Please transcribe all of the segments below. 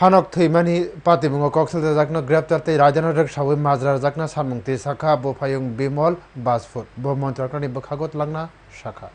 patimungo koksel jakna greptar tei rajana rek sawi majra jakna samungti sakha bo phayung bimol basfut bo mantrakani bokhagot langna শাখা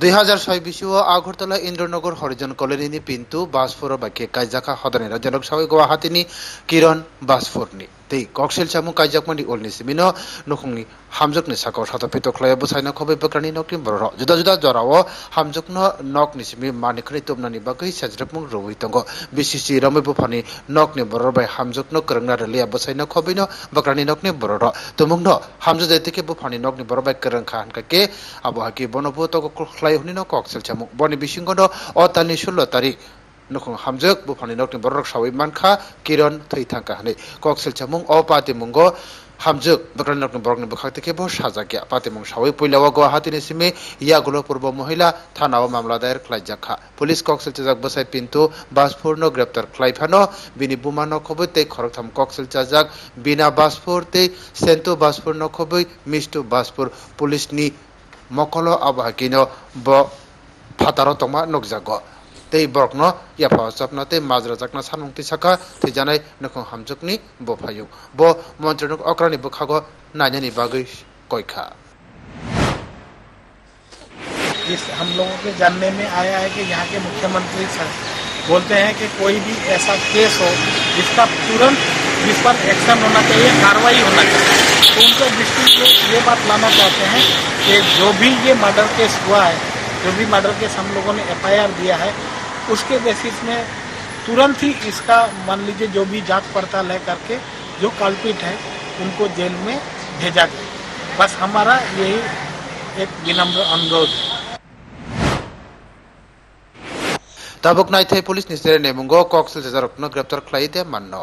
দুই হাজার ছয় বিশিও Agartala Indranagar Harijan colony Pintu Basfor বাকে কাইজাকা হদনে রাজনক সাওই গুয়াহাটিনি কিরণ বাসফোরনি tei koksil chamung kaijakmani olni simino nukungni hamjakni sakao sato pito khlaya busaina khobai bakrani nokni bororo juda juda jorao hamjakno nokni simi manikri tumnani bagui sajrakmung roi tongo bcc ramai bufani nokni boror bai hamjakno krangna relia busaina khobaino bakrani nokni bororo tumungno hamjade থেকে bufani nokni boror bai krang khan kake abohaki bonobu to khlai hunino koksil chamung boni bisingono otani 16 tarik nukung hamjak bufani nokni borok sawi mankha kiron thei thangka hani koksel chamung o pati mungo bakran nokni borokni bukhak থেকে sajakya pati mung sawi puilawa guwahati ni simi yagulo purbo মহিলা থানাও মামলা দায়ের খাইজাখা police কক্সেল চাজাক বসাই পিন্তু বাসফুরনো গ্রেপ্তার খাইফানো বিনি বুমা নখবই তে খরকথাম কক্সেল চাজাক বিনা বাসফুর তে সেন্টু বাসফুর নখবই মিষ্টু বাসফুর পুলিশনি মকলো আবহাকিনো ব ফাতারো তমা নকজাগ tei borokno yafa chapna tei majra jakna samungti saka tei janai nokong hamjakni bo phayu bo montre nok okrani koikha इस हम लोगों के जानने में आया है कि यहाँ के मुख्यमंत्री सर बोलते हैं कि कोई भी ऐसा केस हो जिसका तुरंत जिस पर एक्शन होना चाहिए, कार्रवाई होना चाहिए। तो उनके दृष्टि से ये बात लाना चाहते हैं कि जो भी ये मर्डर केस हुआ है, जो भी मर्डर केस हम लोगों ने एफआईआर दिया है उसके बेसिस में तुरंत ही इसका, मान लीजिए जो भी जाँच पड़ताल है करके जो कल्पिट है, उनको जेल में भेजा जाए बस हमारा यही एक विनम्र अनुरोध है। tabuk nai thai police ni sere ne mungo koksel jajarokno greptar khlai de manno